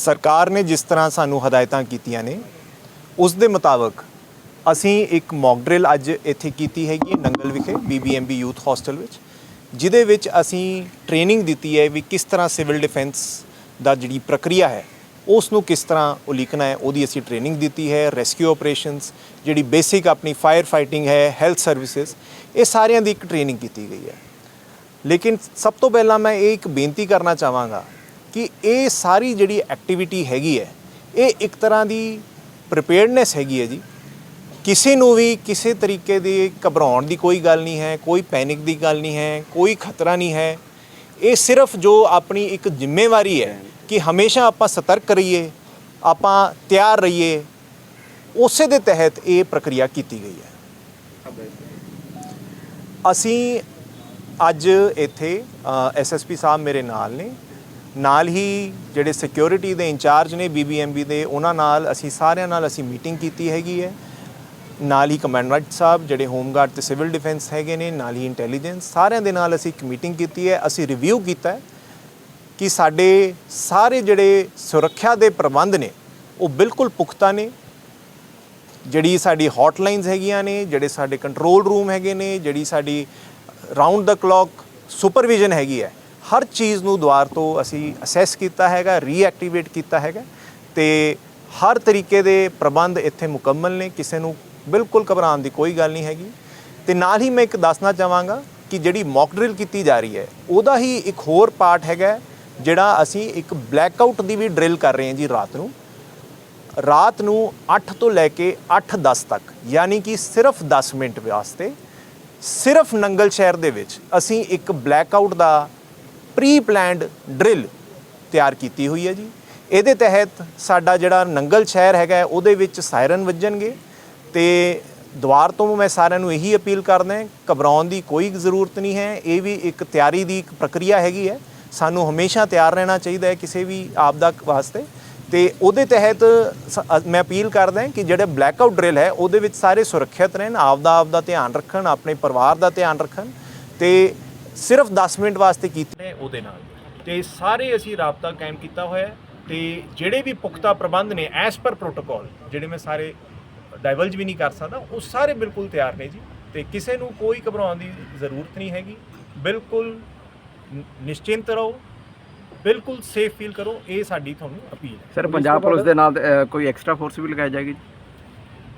ਸਰਕਾਰ ਨੇ ਜਿਸ ਤਰ੍ਹਾਂ ਸਾਨੂੰ ਹਦਾਇਤਾਂ ਕੀਤੀਆਂ ਨੇ, ਉਸ ਦੇ ਮੁਤਾਬਕ ਅਸੀਂ ਇੱਕ ਮੌਕ ਡਰਿਲ ਅੱਜ ਇੱਥੇ ਕੀਤੀ ਹੈਗੀ ਨੰਗਲ ਵਿਖੇ ਬੀਬੀਐਮਬੀ ਯੂਥ ਹੋਸਟਲ ਵਿੱਚ, ਜਿਹਦੇ ਵਿੱਚ ਅਸੀਂ ਟ੍ਰੇਨਿੰਗ ਦਿੱਤੀ ਹੈ ਵੀ ਕਿਸ ਤਰ੍ਹਾਂ ਸਿਵਲ ਡਿਫੈਂਸ ਦਾ ਜਿਹੜੀ ਪ੍ਰਕਿਰਿਆ ਹੈ ਉਸ ਨੂੰ ਕਿਸ ਤਰ੍ਹਾਂ ਉਲੀਕਣਾ ਹੈ, ਉਹਦੀ ਅਸੀਂ ਟ੍ਰੇਨਿੰਗ ਦਿੱਤੀ ਹੈ ਰੈਸਕਿਊ ਆਪਰੇਸ਼ਨਸ ਜਿਹੜੀ ਬੇਸਿਕ ਆਪਣੀ ਫਾਇਰ ਫਾਈਟਿੰਗ ਹੈ ਹੈਲਥ ਸਰਵਿਸਿਜ਼ ਇਹ ਸਾਰਿਆਂ ਦੀ ਇੱਕ ਟ੍ਰੇਨਿੰਗ ਕੀਤੀ ਗਈ ਹੈ। ਲੇਕਿਨ ਸਭ ਤੋਂ ਪਹਿਲਾਂ ਮੈਂ ਇਹ ਇੱਕ ਬੇਨਤੀ ਕਰਨਾ ਚਾਹਾਂਗਾ ਕਿ ਇਹ ਸਾਰੀ ਜਿਹੜੀ ਐਕਟੀਵਿਟੀ ਹੈਗੀ ਹੈ, ਇਹ ਇੱਕ ਤਰ੍ਹਾਂ ਦੀ ਪ੍ਰੀਪੇਅਰਡਨੈਸ ਹੈਗੀ ਹੈ ਜੀ। ਕਿਸੇ ਨੂੰ ਵੀ ਕਿਸੇ ਤਰੀਕੇ ਦੀ ਘਬਰਾਉਣ ਦੀ ਕੋਈ ਗੱਲ ਨਹੀਂ ਹੈ, ਕੋਈ ਪੈਨਿਕ ਦੀ ਗੱਲ ਨਹੀਂ ਹੈ, ਕੋਈ ਖਤਰਾ ਨਹੀਂ ਹੈ। ਇਹ ਸਿਰਫ ਜੋ ਆਪਣੀ ਇੱਕ ਜ਼ਿੰਮੇਵਾਰੀ ਹੈ ਕਿ ਹਮੇਸ਼ਾ ਆਪਾਂ ਸਤਰਕ ਰਹੀਏ, ਆਪਾਂ ਤਿਆਰ ਰਹੀਏ, ਉਸੇ ਦੇ ਤਹਿਤ ਇਹ ਪ੍ਰਕਿਰਿਆ ਕੀਤੀ ਗਈ ਹੈ। ਅਸੀਂ ਅੱਜ ਇੱਥੇ ਐਸਐਸਪੀ ਸਾਹਿਬ ਮੇਰੇ ਨਾਲ ਨੇ। ਨਾਲ ਹੀ ਜਿਹੜੇ ਸਿਕਿਉਰਿਟੀ ਦੇ ਇੰਚਾਰਜ ਨੇ ਬੀਬੀਐਮਬੀ ਦੇ, ਉਹਨਾਂ ਨਾਲ ਅਸੀਂ ਸਾਰਿਆਂ ਨਾਲ ਅਸੀਂ ਮੀਟਿੰਗ ਕੀਤੀ ਹੈਗੀ ਹੈ। ਨਾਲ ਹੀ ਕਮਾਂਡੈਂਟ ਸਾਹਿਬ, ਜਿਹੜੇ ਹੋਮਗਾਰਡ ਤੇ ਸਿਵਲ ਡਿਫੈਂਸ ਹੈਗੇ ਨੇ, ਨਾਲ ਹੀ ਇੰਟੈਲੀਜੈਂਸ ਸਾਰਿਆਂ ਦੇ ਨਾਲ ਅਸੀਂ ਇੱਕ ਮੀਟਿੰਗ ਕੀਤੀ ਹੈ। ਅਸੀਂ ਰਿਵਿਊ ਕੀਤਾ ਹੈ ਕਿ ਸਾਡੇ ਸਾਰੇ ਜਿਹੜੇ ਸੁਰੱਖਿਆ ਦੇ ਪ੍ਰਬੰਧ ਨੇ, ਉਹ ਬਿਲਕੁਲ ਪੁਖਤਾ ਨੇ। ਜਿਹੜੀ ਸਾਡੀ ਹੌਟਲਾਈਨਸ ਹੈਗੀਆਂ ਨੇ, ਜਿਹੜੇ ਸਾਡੇ ਕੰਟਰੋਲ ਰੂਮ ਹੈਗੇ ਨੇ, ਜਿਹੜੀ ਸਾਡੀ ਰਾਉਂਡ ਦਾ ਕਲੌਕ ਸੁਪਰਵਿਜ਼ਨ ਹੈਗੀ ਹੈ ਹਰ ਚੀਜ਼ ਨੂੰ ਦੁਆਰ ਤੋਂ ਅਸੀਂ ਅਸੈਸ ਕੀਤਾ ਹੈਗਾ ਰੀਐਕਟੀਵੇਟ ਕੀਤਾ ਹੈਗਾ ਤੇ ਹਰ ਤਰੀਕੇ ਦੇ ਪ੍ਰਬੰਧ ਇੱਥੇ ਮੁਕੰਮਲ ਨੇ, ਕਿਸੇ ਨੂੰ ਬਿਲਕੁਲ ਘਬਰਾਉਣ ਦੀ ਕੋਈ ਗੱਲ ਨਹੀਂ ਹੈਗੀ। ਤੇ ਨਾਲ ਹੀ ਮੈਂ ਇੱਕ ਦੱਸਣਾ ਚਾਹਾਂਗਾ ਕਿ ਜਿਹੜੀ ਮੌਕ ਡਰਿਲ ਕੀਤੀ ਜਾ ਰਹੀ ਹੈ, ਉਹਦਾ ਹੀ ਇੱਕ ਹੋਰ ਪਾਰਟ ਹੈਗਾ, ਜਿਹੜਾ ਅਸੀਂ ਇੱਕ ਬਲੈਕ ਆਊਟ ਦੀ ਵੀ ਡਰਿਲ ਕਰ ਰਹੇ ਹਾਂ ਜੀ ਰਾਤ ਨੂੰ। ਰਾਤ ਨੂੰ 8 ਤੋਂ ਲੈ ਕੇ 8:10 ਤੱਕ, ਯਾਨੀ ਕਿ ਸਿਰਫ 10 ਮਿੰਟ ਵਾਸਤੇ, ਸਿਰਫ ਨੰਗਲ ਸ਼ਹਿਰ ਦੇ ਵਿੱਚ ਅਸੀਂ ਇੱਕ ਬਲੈਕ ਆਊਟ ਦਾ ਪ੍ਰੀ ਪਲਾਨਡ ਡਰਿਲ ਤਿਆਰ ਕੀਤੀ ਹੋਈ ਹੈ ਜੀ। ਇਹਦੇ ਤਹਿਤ ਸਾਡਾ ਜਿਹੜਾ ਨੰਗਲ ਸ਼ਹਿਰ ਹੈਗਾ ਉਹਦੇ ਵਿੱਚ ਸਾਇਰਨ ਵੱਜਣਗੇ ਤੇ ਦੁਆਰ ਤੋਂ ਮੈਂ ਸਾਰਿਆਂ ਨੂੰ ਇਹੀ ਅਪੀਲ ਕਰਦਾ ਘਬਰਾਉਣ ਦੀ ਕੋਈ ਜ਼ਰੂਰਤ ਨਹੀਂ ਹੈ, ਇਹ ਵੀ ਇੱਕ ਤਿਆਰੀ ਦੀ ਇੱਕ ਪ੍ਰਕਿਰਿਆ ਹੈਗੀ ਹੈ। ਸਾਨੂੰ ਹਮੇਸ਼ਾ ਤਿਆਰ ਰਹਿਣਾ ਚਾਹੀਦਾ ਹੈ ਕਿਸੇ ਵੀ ਆਪਦਾ ਵਾਸਤੇ। ਤੇ ਉਹਦੇ ਤਹਿਤ ਸ- ਮੈਂ ਅਪੀਲ ਕਰਦਾ ਹਾਂ ਕਿ ਜਿਹੜੇ ਬਲੈਕਆਊਟ ਡਰਿਲ ਹੈ, ਉਹਦੇ ਵਿੱਚ ਸਾਰੇ ਸੁਰੱਖਿਅਤ ਰਹਿਣ ਆਪਦਾ ਆਪਦਾ ਧਿਆਨ ਰੱਖਣ, ਆਪਣੇ ਪਰਿਵਾਰ ਦਾ ਧਿਆਨ ਰੱਖਣ। ਤੇ ਸਿਰਫ 10 ਮਿੰਟ ਵਾਸਤੇ ਕੀਤੀ ਉਹਦੇ ਨਾਲ। ਤੇ ਸਾਰੇ ਅਸੀਂ ਰਾਬਤਾ ਕਾਇਮ ਕੀਤਾ ਹੋਇਆ ਤੇ ਜਿਹੜੇ ਵੀ ਪੁਖਤਾ ਪ੍ਰਬੰਧ ਨੇ ਐਸ ਪਰ ਪ੍ਰੋਟੋਕਾਲ ਜਿਹੜੇ ਮੈਂ ਸਾਰੇ ਡਾਈਵਲਜ ਵੀ ਨਹੀਂ ਕਰ ਸਕਦਾ ਉਹ ਸਾਰੇ ਬਿਲਕੁਲ ਤਿਆਰ ਨੇ ਜੀ। ਤੇ ਕਿਸੇ ਨੂੰ ਕੋਈ ਘਬਰਾਉਣ ਦੀ ਜ਼ਰੂਰਤ ਨਹੀਂ ਹੈਗੀ। ਬਿਲਕੁਲ ਨਿਸ਼ਚਿੰਤ ਰਹੋ। ਬਿਲਕੁਲ ਸੇਫ ਫੀਲ ਕਰੋ। ਇਹ ਸਾਡੀ ਤੁਹਾਨੂੰ ਅਪੀਲ ਹੈ। ਸਰ ਪੰਜਾਬ ਪੁਲਿਸ ਦੇ ਨਾਲ ਕੋਈ ਐਕਸਟਰਾ ਫੋਰਸ ਵੀ ਲਗਾਈ ਜਾਏਗੀ?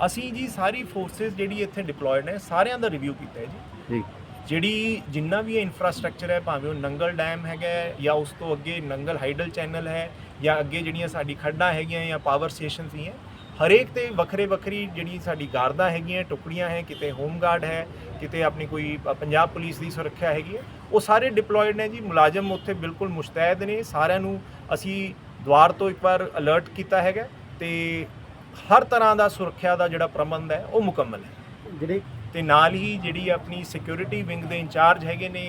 ਅਸੀਂ ਜੀ ਸਾਰੀ ਫੋਰਸਸ ਜਿਹੜੀ ਇੱਥੇ ਡਿਪਲੋਇਡ ਨੇ ਸਾਰਿਆਂ ਦਾ ਰਿਵਿਊ ਕੀਤਾ ਹੈ ਜੀ। ਜੀ। ਜਿਹੜੀ ਜਿੰਨਾ ਵੀ ਇਨਫਰਾਸਟ੍ਰਕਚਰ ਹੈ, ਭਾਵੇਂ ਉਹ ਨੰਗਲ ਡੈਮ ਹੈਗਾ ਜਾਂ ਉਸ ਤੋਂ ਅੱਗੇ ਨੰਗਲ ਹਾਈਡਲ ਚੈਨਲ ਹੈ ਜਾਂ ਅੱਗੇ ਜਿਹੜੀਆਂ ਸਾਡੀ ਖੱਡਾਂ ਹੈਗੀਆਂ ਜਾਂ ਪਾਵਰ ਸਟੇਸ਼ਨਸ ਹੀ ਹੈ, ਹਰੇਕ ਤੇ ਵੱਖਰੇ ਵੱਖਰੀ ਜਿਹੜੀ ਸਾਡੀ ਗਾਰਦਾਂ ਹੈਗੀਆਂ, ਟੁਕੜੀਆਂ ਹੈ, ਕਿਤੇ ਹੋਮਗਾਰਡ ਹੈ, ਕਿਤੇ ਆਪਣੀ ਕੋਈ ਪੰਜਾਬ ਪੁਲਿਸ ਦੀ ਸੁਰੱਖਿਆ ਹੈਗੀ ਹੈ, ਉਹ ਸਾਰੇ ਡਿਪਲੋਇਡ ਨੇ ਜੀ, ਮੁਲਾਜ਼ਮ ਉੱਥੇ ਬਿਲਕੁਲ ਮੁਸ਼ਤੈਦ ਨੇ, ਸਾਰਿਆਂ ਨੂੰ ਅਸੀਂ ਦੁਆਰ ਤੋਂ ਇੱਕ ਵਾਰ ਅਲਰਟ ਕੀਤਾ ਹੈਗਾ ਤੇ ਹਰ ਤਰ੍ਹਾਂ ਦਾ ਸੁਰੱਖਿਆ ਦਾ ਜਿਹੜਾ ਪ੍ਰਬੰਧ ਹੈ, ਉਹ ਮੁਕੰਮਲ ਹੈ। ਜਿਹੜੇ ਤੇ ਨਾਲ ਹੀ ਜਿਹੜੀ ਆਪਣੀ ਸਿਕਿਉਰਿਟੀ ਵਿੰਗ ਦੇ ਇੰਚਾਰਜ ਹੈਗੇ ਨੇ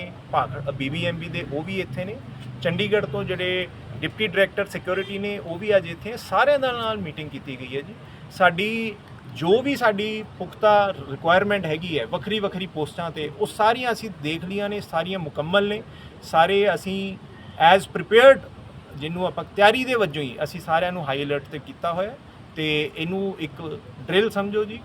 ਬੀਬੀਐਮਬੀ ਦੇ, ਉਹ ਵੀ ਇੱਥੇ ਨੇ। ਚੰਡੀਗੜ੍ਹ ਤੋਂ ਜਿਹੜੇ ਡਿਪਟੀ ਡਾਇਰੈਕਟਰ ਸਿਕਿਉਰਿਟੀ ਨੇ, ਉਹ ਵੀ ਅੱਜ ਇੱਥੇ ਸਾਰਿਆਂ ਦੇ ਨਾਲ ਮੀਟਿੰਗ ਕੀਤੀ ਗਈ ਹੈ ਜੀ। ਸਾਡੀ ਜੋ ਵੀ ਸਾਡੀ ਪੁਖਤਾ ਰਿਕੁਆਇਰਮੈਂਟ ਹੈਗੀ ਹੈ, ਵੱਖਰੀ ਵੱਖਰੀ ਪੋਸਟਾਂ ਤੇ, ਉਹ ਸਾਰੀਆਂ ਅਸੀਂ ਦੇਖ ਲੀਆਂ ਨੇ, ਸਾਰੀਆਂ ਮੁਕੰਮਲ ਨੇ। ਸਾਰੇ ਅਸੀਂ ਐਜ਼ ਪ੍ਰੀਪੇਅਰਡ ਜਿਹਨੂੰ ਆਪਾਂ ਤਿਆਰੀ ਦੇ ਵਜੋਂ ਹੀ ਅਸੀਂ ਸਾਰਿਆਂ ਨੂੰ ਹਾਈ ਅਲਰਟ ਤੇ ਕੀਤਾ ਹੋਇਆ। ਤੇ ਇਹਨੂੰ ਇੱਕ ਡਰਿਲ ਸਮਝੋ ਜੀ